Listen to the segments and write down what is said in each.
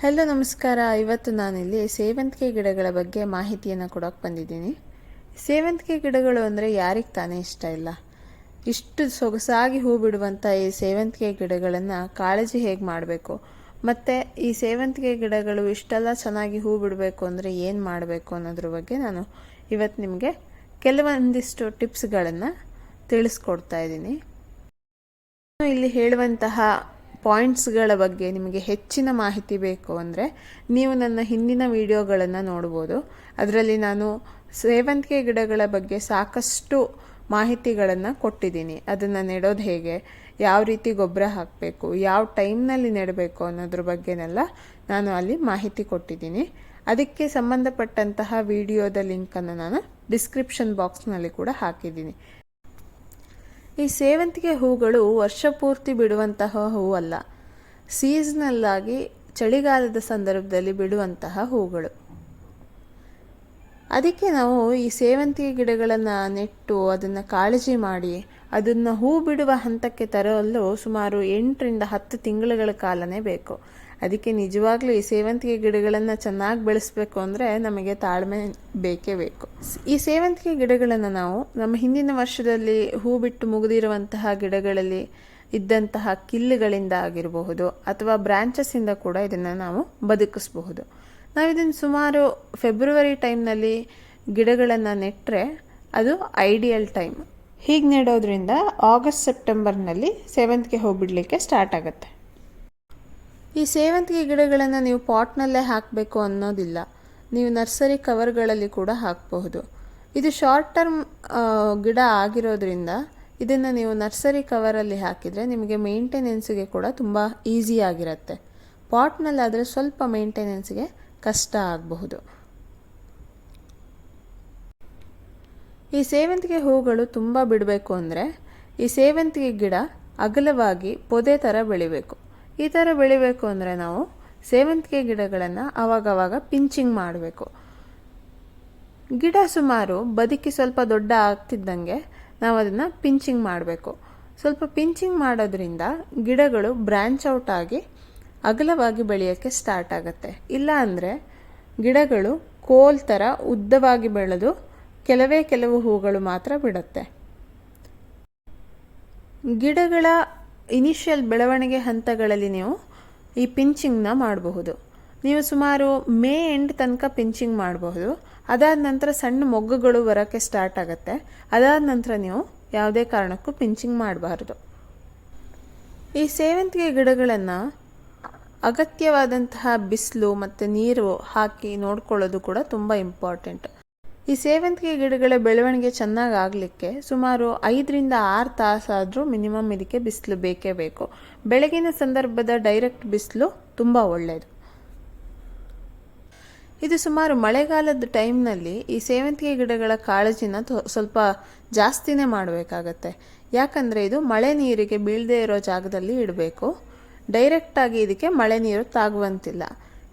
Hello, ನಮಸ್ಕಾರ. ಇವತ್ತು ನಾನಿಲ್ಲಿ ಸೇವಂತಿಗೆ ಗಿಡಗಳ ಬಗ್ಗೆ ಮಾಹಿತಿಯನ್ನು ಕೊಡೋಕೆ ಬಂದಿದ್ದೀನಿ. ಸೇವಂತಿಗೆ ಗಿಡಗಳು ಅಂದರೆ ಯಾರಿಗೆ ತಾನೇ ಇಷ್ಟ ಇಲ್ಲ? ಇಷ್ಟು ಸೊಗಸಾಗಿ ಹೂ ಬಿಡುವಂಥ ಈ ಸೇವಂತಿಗೆ ಗಿಡಗಳನ್ನು ಕಾಳಜಿ ಹೇಗೆ ಮಾಡಬೇಕು? ಮತ್ತು ಈ ಸೇವಂತಿಗೆ ಗಿಡಗಳು ಇಷ್ಟೆಲ್ಲ ಚೆನ್ನಾಗಿ ಹೂ ಬಿಡಬೇಕು ಅಂದರೆ ಏನು ಮಾಡಬೇಕು ಅನ್ನೋದ್ರ ಬಗ್ಗೆ ನಾನು ಇವತ್ತು ನಿಮಗೆ ಕೆಲವೊಂದಿಷ್ಟು ಟಿಪ್ಸ್ಗಳನ್ನು ತಿಳಿಸ್ಕೊಡ್ತಾ ಇದ್ದೀನಿ. ಇಲ್ಲಿ ಹೇಳುವಂತಹ ಪಾಯಿಂಟ್ಸ್ಗಳ ಬಗ್ಗೆ ನಿಮಗೆ ಹೆಚ್ಚಿನ ಮಾಹಿತಿ ಬೇಕು ಅಂದರೆ ನೀವು ನನ್ನ ಹಿಂದಿನ ವಿಡಿಯೋಗಳನ್ನು ನೋಡ್ಬೋದು. ಅದರಲ್ಲಿ ನಾನು ಸೇವಂತಿಗೆ ಗಿಡಗಳ ಬಗ್ಗೆ ಸಾಕಷ್ಟು ಮಾಹಿತಿಗಳನ್ನು ಕೊಟ್ಟಿದ್ದೀನಿ. ಅದನ್ನು ನೆಡೋದು ಹೇಗೆ, ಯಾವ ರೀತಿ ಗೊಬ್ಬರ ಹಾಕಬೇಕು, ಯಾವ ಟೈಮ್ನಲ್ಲಿ ನೆಡಬೇಕು ಅನ್ನೋದ್ರ ಬಗ್ಗೆನೆಲ್ಲ ನಾನು ಅಲ್ಲಿ ಮಾಹಿತಿ ಕೊಟ್ಟಿದ್ದೀನಿ. ಅದಕ್ಕೆ ಸಂಬಂಧಪಟ್ಟಂತಹ ವಿಡಿಯೋದ ಲಿಂಕನ್ನು ನಾನು ಡಿಸ್ಕ್ರಿಪ್ಷನ್ ಬಾಕ್ಸ್ನಲ್ಲಿ ಕೂಡ ಹಾಕಿದ್ದೀನಿ. ಈ ಸೇವಂತಿಗೆ ಹೂಗಳು ವರ್ಷ ಪೂರ್ತಿ ಬಿಡುವಂತಹ ಹೂವಲ್ಲ. ಸೀಸನಲ್ ಆಗಿ ಚಳಿಗಾಲದ ಸಂದರ್ಭದಲ್ಲಿ ಬಿಡುವಂತಹ ಹೂಗಳು. ಅದಕ್ಕೆ ನಾವು ಈ ಸೇವಂತಿಗೆ ಗಿಡಗಳನ್ನು ನೆಟ್ಟು ಅದನ್ನು ಕಾಳಜಿ ಮಾಡಿ ಅದನ್ನು ಹೂ ಬಿಡುವ ಹಂತಕ್ಕೆ ತರಲು ಸುಮಾರು ಎಂಟರಿಂದ ಹತ್ತು ತಿಂಗಳುಗಳ ಕಾಲನೇ ಬೇಕು. ಅದಕ್ಕೆ ನಿಜವಾಗ್ಲೂ ಈ ಸೇವಂತಿಗೆ ಗಿಡಗಳನ್ನು ಚೆನ್ನಾಗಿ ಬೆಳೆಸಬೇಕು ಅಂದರೆ ನಮಗೆ ತಾಳ್ಮೆ ಬೇಕೇ ಬೇಕು. ಈ ಸೇವಂತಿಗೆ ಗಿಡಗಳನ್ನು ನಾವು ನಮ್ಮ ಹಿಂದಿನ ವರ್ಷದಲ್ಲಿ ಹೂ ಬಿಟ್ಟು ಮುಗಿದಿರುವಂತಹ ಗಿಡಗಳಲ್ಲಿ ಇದ್ದಂತಹ ಕಿಲ್ಲುಗಳಿಂದ ಆಗಿರಬಹುದು ಅಥವಾ ಬ್ರಾಂಚಸ್ಸಿಂದ ಕೂಡ ಇದನ್ನು ನಾವು ಬದುಕಿಸಬಹುದು. ನಾವು ಇದನ್ನು ಸುಮಾರು ಫೆಬ್ರವರಿ ಟೈಮ್ನಲ್ಲಿ ಗಿಡಗಳನ್ನು ನೆಟ್ಟರೆ ಅದು ಐಡಿಯಲ್ ಟೈಮ್ ಹೀಗೆ ನೆಡೋದ್ರಿಂದ ಆಗಸ್ಟ್ ಸೆಪ್ಟೆಂಬರ್ನಲ್ಲಿ ಸೇವಂತಿಗೆ ಹೂ ಬಿಡಲಿಕ್ಕೆ ಸ್ಟಾರ್ಟ್ ಆಗುತ್ತೆ. ಈ ಸೇವಂತಿಗೆ ಗಿಡಗಳನ್ನು ನೀವು ಪಾಟ್ನಲ್ಲೇ ಹಾಕಬೇಕು ಅನ್ನೋದಿಲ್ಲ. ನೀವು ನರ್ಸರಿ ಕವರ್ಗಳಲ್ಲಿ ಕೂಡ ಹಾಕಬಹುದು. ಇದು ಶಾರ್ಟ್ ಟರ್ಮ್ ಗಿಡ ಆಗಿರೋದ್ರಿಂದ ಇದನ್ನು ನೀವು ನರ್ಸರಿ ಕವರಲ್ಲಿ ಹಾಕಿದರೆ ನಿಮಗೆ ಮೇಂಟೆನೆನ್ಸ್ಗೆ ಕೂಡ ತುಂಬ ಈಸಿ ಆಗಿರುತ್ತೆ. ಪಾಟ್ನಲ್ಲಾದರೆ ಸ್ವಲ್ಪ ಮೇಂಟೆನೆನ್ಸ್ಗೆ ಕಷ್ಟ ಆಗಬಹುದು. ಈ ಸೇವಂತಿಗೆ ಹೂಗಳು ತುಂಬ ಬಿಡಬೇಕು ಅಂದರೆ ಈ ಸೇವಂತಿಗೆ ಗಿಡ ಅಗಲವಾಗಿ ಪೊದೆ ಥರ ಬೆಳಿಬೇಕು. ಈ ಥರ ಬೆಳಿಬೇಕು ಅಂದರೆ ನಾವು ಸೇವಂತಿಗೆ ಗಿಡಗಳನ್ನು ಆವಾಗವಾಗ ಪಿಂಚಿಂಗ್ ಮಾಡಬೇಕು. ಗಿಡ ಸುಮಾರು ಬದುಕಿ ಸ್ವಲ್ಪ ದೊಡ್ಡ ಆಗ್ತಿದ್ದಂಗೆ ನಾವು ಅದನ್ನು ಪಿಂಚಿಂಗ್ ಮಾಡಬೇಕು. ಸ್ವಲ್ಪ ಪಿಂಚಿಂಗ್ ಮಾಡೋದ್ರಿಂದ ಗಿಡಗಳು ಬ್ರ್ಯಾಂಚ್ ಔಟ್ ಆಗಿ ಅಗಲವಾಗಿ ಬೆಳೆಯೋಕ್ಕೆ ಸ್ಟಾರ್ಟ್ ಆಗುತ್ತೆ. ಇಲ್ಲ ಅಂದರೆ ಗಿಡಗಳು ಕೋಲ್ ಥರ ಉದ್ದವಾಗಿ ಬೆಳೆದು ಕೆಲವೇ ಕೆಲವು ಹೂಗಳು ಮಾತ್ರ ಬಿಡುತ್ತೆ. ಗಿಡಗಳ ಇನಿಷಿಯಲ್ ಬೆಳವಣಿಗೆ ಹಂತಗಳಲ್ಲಿ ನೀವು ಈ ಪಿಂಚಿಂಗ್ನ ಮಾಡಬಹುದು. ನೀವು ಸುಮಾರು ಮೇ ಎಂಡ್ ತನಕ ಪಿಂಚಿಂಗ್ ಮಾಡಬಹುದು. ಅದಾದ ನಂತರ ಸಣ್ಣ ಮೊಗ್ಗುಗಳು ಬರೋಕ್ಕೆ ಸ್ಟಾರ್ಟ್ ಆಗುತ್ತೆ. ಅದಾದ ನಂತರ ನೀವು ಯಾವುದೇ ಕಾರಣಕ್ಕೂ ಪಿಂಚಿಂಗ್ ಮಾಡಬಾರ್ದು. ಈ ಸೇವಂತಿಗೆ ಗಿಡಗಳನ್ನು ಅಗತ್ಯವಾದಂತಹ ಬಿಸಿಲು ಮತ್ತು ನೀರು ಹಾಕಿ ನೋಡ್ಕೊಳ್ಳೋದು ಕೂಡ ತುಂಬ ಇಂಪಾರ್ಟೆಂಟ್ ಈ ಸೇವಂತಿಗೆ ಗಿಡಗಳ ಬೆಳವಣಿಗೆ ಚೆನ್ನಾಗಿ ಆಗಲಿಕ್ಕೆ ಸುಮಾರು ಐದರಿಂದ ಆರು ತಾಸಾದರೂ ಮಿನಿಮಮ್ ಇದಕ್ಕೆ ಬಿಸಿಲು ಬೇಕೇ ಬೇಕು. ಬೆಳಗಿನ ಸಂದರ್ಭದ ಡೈರೆಕ್ಟ್ ಬಿಸಿಲು ತುಂಬ ಒಳ್ಳೆಯದು ಇದು ಸುಮಾರು ಮಳೆಗಾಲದ ಟೈಮ್ನಲ್ಲಿ ಈ ಸೇವಂತಿಗೆ ಗಿಡಗಳ ಕಾಳಜಿನ ಸ್ವಲ್ಪ ಜಾಸ್ತಿನೇ ಮಾಡಬೇಕಾಗತ್ತೆ. ಯಾಕಂದರೆ ಇದು ಮಳೆ ನೀರಿಗೆ ಬೀಳದೇ ಇರೋ ಜಾಗದಲ್ಲಿ ಇಡಬೇಕು. ಡೈರೆಕ್ಟಾಗಿ ಇದಕ್ಕೆ ಮಳೆ ನೀರು ತಾಗುವಂತಿಲ್ಲ.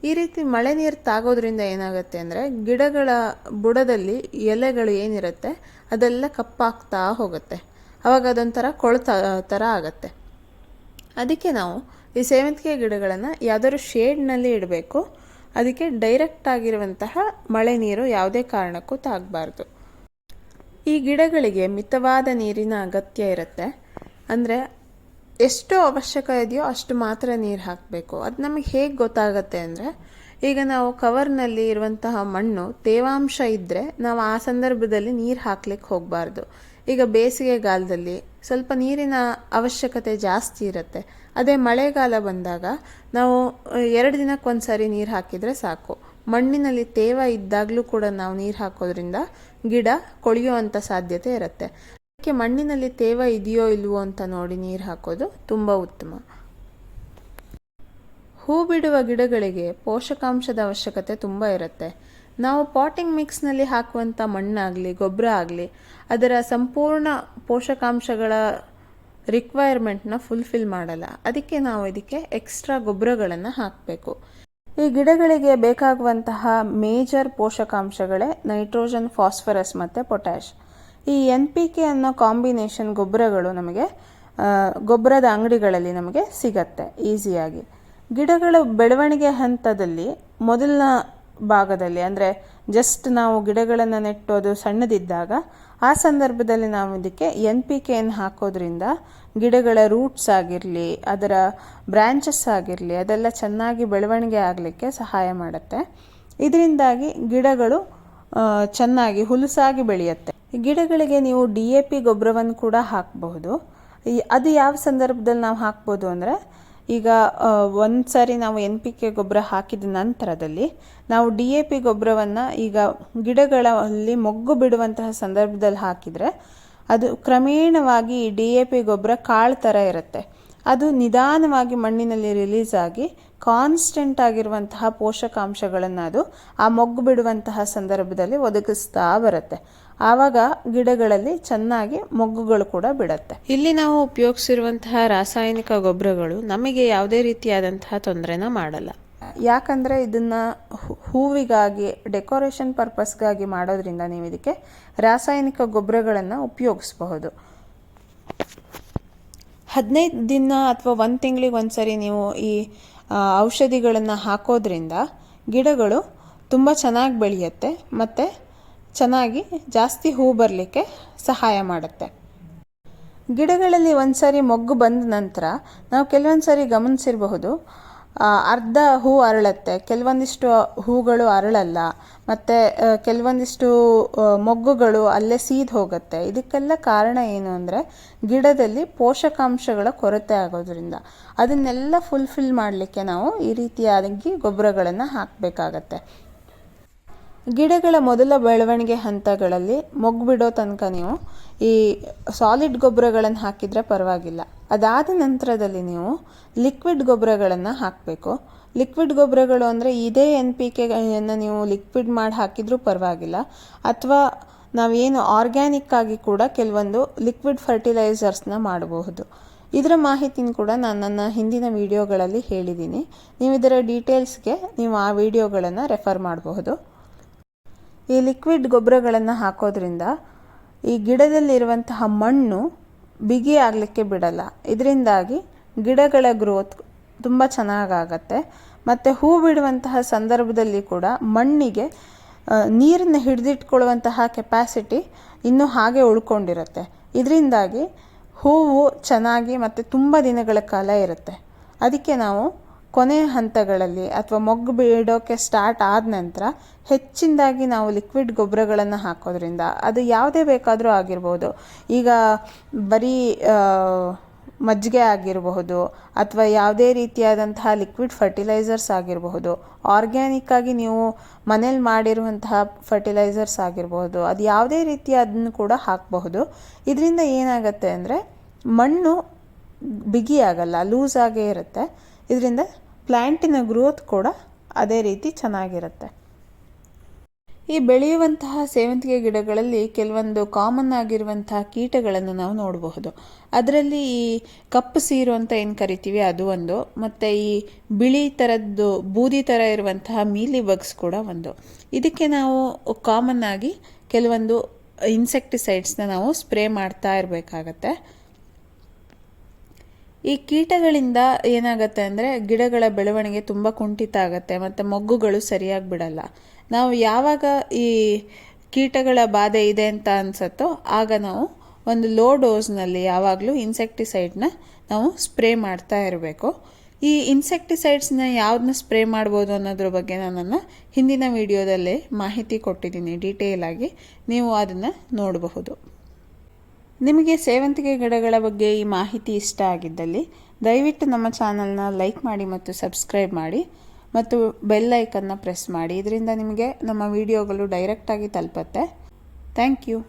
ಈ ರೀತಿ ಮಳೆ ನೀರು ತಾಗೋದ್ರಿಂದ ಏನಾಗುತ್ತೆ ಅಂದರೆ ಗಿಡಗಳ ಬುಡದಲ್ಲಿ ಎಲೆಗಳು ಏನಿರುತ್ತೆ ಅದೆಲ್ಲ ಕಪ್ಪಾಗ್ತಾ ಹೋಗುತ್ತೆ. ಅವಾಗ ಅದೊಂಥರ ಕೊಳ್ತ ಥರ ಆಗುತ್ತೆ. ಅದಕ್ಕೆ ನಾವು ಈ ಸೇವಂತಿಗೆ ಗಿಡಗಳನ್ನು ಯಾವುದಾದ್ರು ಶೇಡ್ನಲ್ಲಿ ಇಡಬೇಕು. ಅದಕ್ಕೆ ಡೈರೆಕ್ಟ್ ಆಗಿರುವಂತಹ ಮಳೆ ನೀರು ಯಾವುದೇ ಕಾರಣಕ್ಕೂ ತಾಗಬಾರ್ದು. ಈ ಗಿಡಗಳಿಗೆ ಮಿತವಾದ ನೀರಿನ ಅಗತ್ಯ ಇರುತ್ತೆ. ಅಂದರೆ ಎಷ್ಟು ಅವಶ್ಯಕ ಇದೆಯೋ ಅಷ್ಟು ಮಾತ್ರ ನೀರು ಹಾಕಬೇಕು. ಅದು ನಮಗೆ ಹೇಗೆ ಗೊತ್ತಾಗತ್ತೆ ಅಂದರೆ, ಈಗ ನಾವು ಕವರ್ನಲ್ಲಿ ಇರುವಂತಹ ಮಣ್ಣು ತೇವಾಂಶ ಇದ್ದರೆ ನಾವು ಆ ಸಂದರ್ಭದಲ್ಲಿ ನೀರು ಹಾಕ್ಲಿಕ್ಕೆ ಹೋಗಬಾರ್ದು. ಈಗ ಬೇಸಿಗೆಗಾಲದಲ್ಲಿ ಸ್ವಲ್ಪ ನೀರಿನ ಅವಶ್ಯಕತೆ ಜಾಸ್ತಿ ಇರುತ್ತೆ. ಅದೇ ಮಳೆಗಾಲ ಬಂದಾಗ ನಾವು ಎರಡು ದಿನಕ್ಕೆ ಒಂದು ಸಾರಿ ನೀರು ಹಾಕಿದರೆ ಸಾಕು. ಮಣ್ಣಿನಲ್ಲಿ ತೇವ ಇದ್ದಾಗಲೂ ಕೂಡ ನಾವು ನೀರು ಹಾಕೋದ್ರಿಂದ ಗಿಡ ಕೊಳೆಯುವಂಥ ಸಾಧ್ಯತೆ ಇರುತ್ತೆ. ಅದಕ್ಕೆ ಮಣ್ಣಿನಲ್ಲಿ ತೇವ ಇದೆಯೋ ಇಲ್ವೋ ಅಂತ ನೋಡಿ ನೀರು ಹಾಕೋದು ತುಂಬ ಉತ್ತಮ. ಹೂ ಬಿಡುವ ಗಿಡಗಳಿಗೆ ಪೋಷಕಾಂಶದ ಅವಶ್ಯಕತೆ ತುಂಬ ಇರುತ್ತೆ. ನಾವು ಪಾಟಿಂಗ್ ಮಿಕ್ಸ್ನಲ್ಲಿ ಹಾಕುವಂಥ ಮಣ್ಣಾಗಲಿ ಗೊಬ್ಬರ ಆಗಲಿ, ಅದರ ಸಂಪೂರ್ಣ ಪೋಷಕಾಂಶಗಳ ರಿಕ್ವೈರ್ಮೆಂಟ್ನ ಫುಲ್ಫಿಲ್ ಮಾಡಲ್ಲ. ಅದಕ್ಕೆ ನಾವು ಇದಕ್ಕೆ ಎಕ್ಸ್ಟ್ರಾ ಗೊಬ್ಬರಗಳನ್ನು ಹಾಕಬೇಕು. ಈ ಗಿಡಗಳಿಗೆ ಬೇಕಾಗುವಂತಹ ಮೇಜರ್ ಪೋಷಕಾಂಶಗಳೇ ನೈಟ್ರೋಜನ್, ಫಾಸ್ಫರಸ್ ಮತ್ತು ಪೊಟ್ಯಾಶ್ ಈ ಎನ್ ಪಿ ಕೆ ಅನ್ನೋ ಕಾಂಬಿನೇಷನ್ ಗೊಬ್ಬರಗಳು ನಮಗೆ ಗೊಬ್ಬರದ ಅಂಗಡಿಗಳಲ್ಲಿ ನಮಗೆ ಸಿಗತ್ತೆ ಈಸಿಯಾಗಿ ಗಿಡಗಳ ಬೆಳವಣಿಗೆ ಹಂತದಲ್ಲಿ ಮೊದಲನ ಭಾಗದಲ್ಲಿ, ಅಂದರೆ ಜಸ್ಟ್ ನಾವು ಗಿಡಗಳನ್ನು ನೆಟ್ಟೋದು ಸಣ್ಣದಿದ್ದಾಗ, ಆ ಸಂದರ್ಭದಲ್ಲಿ ನಾವು ಇದಕ್ಕೆ ಎನ್ ಪಿ ಕೆಯನ್ನು ಹಾಕೋದ್ರಿಂದ ಗಿಡಗಳ ರೂಟ್ಸ್ ಆಗಿರಲಿ, ಅದರ ಬ್ರ್ಯಾಂಚಸ್ ಆಗಿರಲಿ, ಅದೆಲ್ಲ ಚೆನ್ನಾಗಿ ಬೆಳವಣಿಗೆ ಆಗಲಿಕ್ಕೆ ಸಹಾಯ ಮಾಡುತ್ತೆ. ಇದರಿಂದಾಗಿ ಗಿಡಗಳು ಚೆನ್ನಾಗಿ ಹುಲುಸಾಗಿ ಬೆಳೆಯುತ್ತೆ. ಗಿಡಗಳಿಗೆ ನೀವು ಡಿ ಎ ಪಿ ಗೊಬ್ಬರವನ್ನು ಕೂಡ ಹಾಕಬಹುದು. ಅದು ಯಾವ ಸಂದರ್ಭದಲ್ಲಿ ನಾವು ಹಾಕ್ಬೋದು ಅಂದರೆ, ಈಗ ಒಂದು ಸಾರಿ ನಾವು ಎನ್ ಪಿ ಕೆ ಗೊಬ್ಬರ ಹಾಕಿದ ನಂತರದಲ್ಲಿ ನಾವು ಡಿ ಎ ಪಿ ಗೊಬ್ಬರವನ್ನು ಈಗ ಗಿಡಗಳಲ್ಲಿ ಮೊಗ್ಗು ಬಿಡುವಂತಹ ಸಂದರ್ಭದಲ್ಲಿ ಹಾಕಿದರೆ, ಅದು ಕ್ರಮೇಣವಾಗಿ ಡಿ ಎ ಪಿ ಗೊಬ್ಬರ ಕಾಳು ಥರ ಇರುತ್ತೆ. ಅದು ನಿಧಾನವಾಗಿ ಮಣ್ಣಿನಲ್ಲಿ ರಿಲೀಸ್ ಆಗಿ ಕಾನ್ಸ್ಟೆಂಟ್ ಆಗಿರುವಂತಹ ಪೋಷಕಾಂಶಗಳನ್ನು ಅದು ಆ ಮೊಗ್ಗು ಬಿಡುವಂತಹ ಸಂದರ್ಭದಲ್ಲಿ ಒದಗಿಸ್ತಾ ಬರುತ್ತೆ. ಆವಾಗ ಗಿಡಗಳಲ್ಲಿ ಚೆನ್ನಾಗಿ ಮೊಗ್ಗುಗಳು ಕೂಡ ಬಿಡುತ್ತೆ. ಇಲ್ಲಿ ನಾವು ಉಪಯೋಗಿಸಿರುವಂತಹ ರಾಸಾಯನಿಕ ಗೊಬ್ಬರಗಳು ನಮಗೆ ಯಾವುದೇ ರೀತಿಯಾದಂತಹ ತೊಂದರೆನ ಮಾಡಲ್ಲ. ಯಾಕಂದರೆ ಇದನ್ನು ಹೂವಿಗಾಗಿ ಡೆಕೋರೇಷನ್ ಪರ್ಪಸ್ಗಾಗಿ ಮಾಡೋದ್ರಿಂದ ನೀವು ಇದಕ್ಕೆ ರಾಸಾಯನಿಕ ಗೊಬ್ಬರಗಳನ್ನು ಉಪಯೋಗಿಸಬಹುದು. ಹದಿನೈದು ದಿನ ಅಥವಾ ಒಂದು ತಿಂಗಳಿಗೆ ಒಂದ್ಸರಿ ನೀವು ಈ ಔಷಧಿಗಳನ್ನು ಹಾಕೋದ್ರಿಂದ ಗಿಡಗಳು ತುಂಬ ಚೆನ್ನಾಗಿ ಬೆಳೆಯುತ್ತೆ. ಮತ್ತು ಚೆನ್ನಾಗಿ ಜಾಸ್ತಿ ಹೂ ಬರಲಿಕ್ಕೆ ಸಹಾಯ ಮಾಡುತ್ತೆ. ಗಿಡಗಳಲ್ಲಿ ಒಂದು ಸಾರಿ ಮೊಗ್ಗು ಬಂದ ನಂತರ ನಾವು ಕೆಲವೊಂದು ಸಾರಿ ಗಮನಿಸಿರಬಹುದು ಅರ್ಧ ಹೂ ಅರಳುತ್ತೆ. ಕೆಲವೊಂದಿಷ್ಟು ಹೂಗಳು ಅರಳಲ್ಲ, ಮತ್ತು ಕೆಲವೊಂದಿಷ್ಟು ಮೊಗ್ಗುಗಳು ಅಲ್ಲೇ ಸೀದ್ ಹೋಗುತ್ತೆ. ಇದಕ್ಕೆಲ್ಲ ಕಾರಣ ಏನು ಅಂದರೆ ಗಿಡದಲ್ಲಿ ಪೋಷಕಾಂಶಗಳ ಕೊರತೆ ಆಗೋದ್ರಿಂದ. ಅದನ್ನೆಲ್ಲ ಫುಲ್ಫಿಲ್ ಮಾಡಲಿಕ್ಕೆ ನಾವು ಈ ರೀತಿಯಾಗಿ ಗೊಬ್ಬರಗಳನ್ನು ಹಾಕಬೇಕಾಗತ್ತೆ. ಗಿಡಗಳ ಮೊದಲ ಬೆಳವಣಿಗೆ ಹಂತಗಳಲ್ಲಿ ಮೊಗ್ಗು ಬಿಡೋ ತನಕ ನೀವು ಈ ಸಾಲಿಡ್ ಗೊಬ್ಬರಗಳನ್ನು ಹಾಕಿದರೆ ಪರವಾಗಿಲ್ಲ. ಅದಾದ ನಂತರದಲ್ಲಿ ನೀವು ಲಿಕ್ವಿಡ್ ಗೊಬ್ಬರಗಳನ್ನು ಹಾಕಬೇಕು. ಲಿಕ್ವಿಡ್ ಗೊಬ್ಬರಗಳು ಅಂದರೆ ಇದೇ ಎನ್ ಪಿ ಕೆಯನ್ನು ನೀವು ಲಿಕ್ವಿಡ್ ಮಾಡಿ ಹಾಕಿದರೂ ಪರವಾಗಿಲ್ಲ. ಅಥವಾ ನಾವೇನು ಆರ್ಗ್ಯಾನಿಕ್ ಆಗಿ ಕೂಡ ಕೆಲವೊಂದು ಲಿಕ್ವಿಡ್ ಫರ್ಟಿಲೈಸರ್ಸ್ನ ಮಾಡಬಹುದು. ಇದರ ಮಾಹಿತಿನ ಕೂಡ ನಾನು ನನ್ನ ಹಿಂದಿನ ವಿಡಿಯೋಗಳಲ್ಲಿ ಹೇಳಿದ್ದೀನಿ. ನೀವು ಇದರ ಡೀಟೇಲ್ಸ್ಗೆ ನೀವು ಆ ವಿಡಿಯೋಗಳನ್ನು ರೆಫರ್ ಮಾಡಬಹುದು. ಈ ಲಿಕ್ವಿಡ್ ಗೊಬ್ಬರಗಳನ್ನು ಹಾಕೋದ್ರಿಂದ ಈ ಗಿಡದಲ್ಲಿರುವಂತಹ ಮಣ್ಣು ಬಿಗಿ ಆಗಲಿಕ್ಕೆ ಬಿಡಲ್ಲ. ಇದರಿಂದಾಗಿ ಗಿಡಗಳ ಗ್ರೋತ್ ತುಂಬ ಚೆನ್ನಾಗಾಗತ್ತೆ. ಮತ್ತು ಹೂ ಬಿಡುವಂತಹ ಸಂದರ್ಭದಲ್ಲಿ ಕೂಡ ಮಣ್ಣಿಗೆ ನೀರನ್ನು ಹಿಡಿದಿಟ್ಕೊಳ್ಳುವಂತಹ ಕೆಪಾಸಿಟಿ ಇನ್ನೂ ಹಾಗೆ ಉಳ್ಕೊಂಡಿರುತ್ತೆ. ಇದರಿಂದಾಗಿ ಹೂವು ಚೆನ್ನಾಗಿ ಮತ್ತು ತುಂಬ ದಿನಗಳ ಕಾಲ ಇರುತ್ತೆ. ಅದಕ್ಕೆ ನಾವು ಕೊನೆಯ ಹಂತಗಳಲ್ಲಿ ಅಥವಾ ಮೊಗ್ಗು ಬಿಡೋಕ್ಕೆ ಸ್ಟಾರ್ಟ್ ಆದ ನಂತರ ಹೆಚ್ಚಿನದಾಗಿ ನಾವು ಲಿಕ್ವಿಡ್ ಗೊಬ್ಬರಗಳನ್ನು ಹಾಕೋದ್ರಿಂದ ಅದು ಯಾವುದೇ ಬೇಕಾದರೂ ಆಗಿರ್ಬೋದು. ಈಗ ಬರೀ ಮಜ್ಜಿಗೆ ಆಗಿರಬಹುದು ಅಥವಾ ಯಾವುದೇ ರೀತಿಯಾದಂತಹ ಲಿಕ್ವಿಡ್ ಫರ್ಟಿಲೈಸರ್ಸ್ ಆಗಿರಬಹುದು. ಆರ್ಗ್ಯಾನಿಕ್ ಆಗಿ ನೀವು ಮನೇಲಿ ಮಾಡಿರುವಂತಹ ಫರ್ಟಿಲೈಸರ್ಸ್ ಆಗಿರಬಹುದು. ಅದು ಯಾವುದೇ ರೀತಿಯ ಅದನ್ನು ಕೂಡ ಹಾಕಬಹುದು. ಇದರಿಂದ ಏನಾಗುತ್ತೆ ಅಂದರೆ ಮಣ್ಣು ಬಿಗಿ ಆಗಲ್ಲ ಲೂಸ್ ಆಗೇ ಇರುತ್ತೆ. ಇದರಿಂದ ಪ್ಲ್ಯಾಂಟಿನ ಗ್ರೋತ್ ಕೂಡ ಅದೇ ರೀತಿ ಚೆನ್ನಾಗಿರುತ್ತೆ. ಈ ಬೆಳೆಯುವಂತಹ ಸೇವಂತಿಗೆ ಗಿಡಗಳಲ್ಲಿ ಕೆಲವೊಂದು ಕಾಮನ್ ಆಗಿರುವಂತಹ ಕೀಟಗಳನ್ನು ನಾವು ನೋಡಬಹುದು. ಅದರಲ್ಲಿ ಈ ಕಪ್ಪು ಸೀರು ಅಂತ ಏನು ಕರಿತೀವಿ ಅದು ಒಂದು, ಮತ್ತು ಈ ಬಿಳಿ ಥರದ್ದು ಬೂದಿ ಥರ ಇರುವಂತಹ ಮೀಲಿ ಬಗ್ಸ್ ಕೂಡ ಒಂದು. ಇದಕ್ಕೆ ನಾವು ಕಾಮನ್ ಆಗಿ ಕೆಲವೊಂದು ಇನ್ಸೆಕ್ಟಿಸೈಡ್ಸ್ನ ನಾವು ಸ್ಪ್ರೇ ಮಾಡ್ತಾ ಇರಬೇಕಾಗತ್ತೆ. ಈ ಕೀಟಗಳಿಂದ ಏನಾಗುತ್ತೆ ಅಂದರೆ ಗಿಡಗಳ ಬೆಳವಣಿಗೆ ತುಂಬ ಕುಂಠಿತ ಆಗುತ್ತೆ, ಮತ್ತು ಮೊಗ್ಗುಗಳು ಸರಿಯಾಗಿ ಬಿಡಲ್ಲ. ನಾವು ಯಾವಾಗ ಈ ಕೀಟಗಳ ಬಾಧೆ ಇದೆ ಅಂತ ಅನಿಸುತ್ತೋ ಆಗ ನಾವು ಒಂದು ಲೋ ಡೋಸ್ನಲ್ಲಿ ಯಾವಾಗಲೂ ಇನ್ಸೆಕ್ಟಿಸೈಡ್ನ ನಾವು ಸ್ಪ್ರೇ ಮಾಡ್ತಾ ಇರಬೇಕು. ಈ ಇನ್ಸೆಕ್ಟಿಸೈಡ್ಸ್ನ ಯಾವ್ದನ್ನ ಸ್ಪ್ರೇ ಮಾಡ್ಬೋದು ಅನ್ನೋದ್ರ ಬಗ್ಗೆ ನಾನು ಹಿಂದಿನ ವಿಡಿಯೋದಲ್ಲೇ ಮಾಹಿತಿ ಕೊಟ್ಟಿದ್ದೀನಿ, ಡೀಟೇಲ್ ಆಗಿ ನೀವು ಅದನ್ನು ನೋಡಬಹುದು. ನಿಮಗೆ ಸೇವಂತಿಗೆ ಗಿಡಗಳ ಬಗ್ಗೆ ಈ ಮಾಹಿತಿ ಇಷ್ಟ ಆಗಿದ್ದಲ್ಲಿ, ದಯವಿಟ್ಟು ನಮ್ಮ ಚಾನಲ್ನ ಲೈಕ್ ಮಾಡಿ ಮತ್ತು ಸಬ್ಸ್ಕ್ರೈಬ್ ಮಾಡಿ ಮತ್ತು ಬೆಲ್ ಐಕನ್ನ ಪ್ರೆಸ್ ಮಾಡಿ. ಇದರಿಂದ ನಿಮಗೆ ನಮ್ಮ ವಿಡಿಯೋಗಳು ಡೈರೆಕ್ಟಾಗಿ ತಲುಪತ್ತೆ. Thank you.